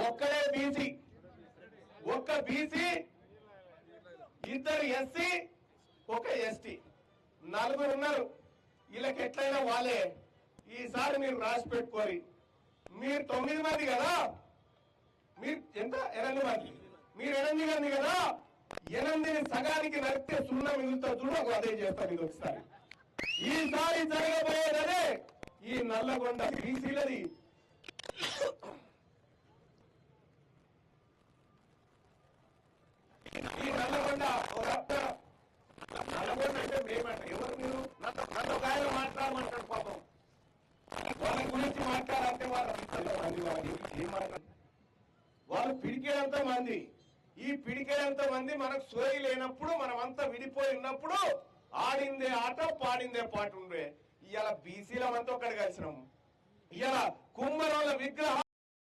ఒక్కడే బీసీ. ఒక్క బీసీ ఇద్దరు ఎస్సీ ఒక ఎస్టీ. నలుగురు ఉన్నారు. వీళ్ళకి ఎట్లయినా వాళ్ళే. ఈసారి మీరు రాసి పెట్టుకోరి. మీరు తొమ్మిది మంది కదా? మీరు ఎంత? ఎనిమిది మంది. మీరు ఎనిమిది మంది కదా? ఎనిమిది సగానికి నడితే సున్నా మిగులుతా చూడు ఒక అదే చేస్తాను ఇది ఒకసారి. ఈసారి జరగబోయేదనే ఈ నల్లగొండ బీసీలది ఈ నల్లగొండ ఒక మేమంట ఎవరు మీరు? ఒక ఆయన మాట్లాడమంటాడు పాపం. వాళ్ళ గురించి మాట్లాడాలంటే వాళ్ళ మంది వాళ్ళు ఏం మాట్లాడారు వాళ్ళు పిడికేంత మంది. ఈ పిడికేంత మంది మనకు సోయి లేనప్పుడు మనం అంతా విడిపోయి ఉన్నప్పుడు ఆడిందే ఆట పాడిందే పాట ఉండే. ఇవాళ బీసీలమంతా ఒక్కడి కలిసినాము ఇవాళ కుమ్మరోళ్ళ విగ్రహాలు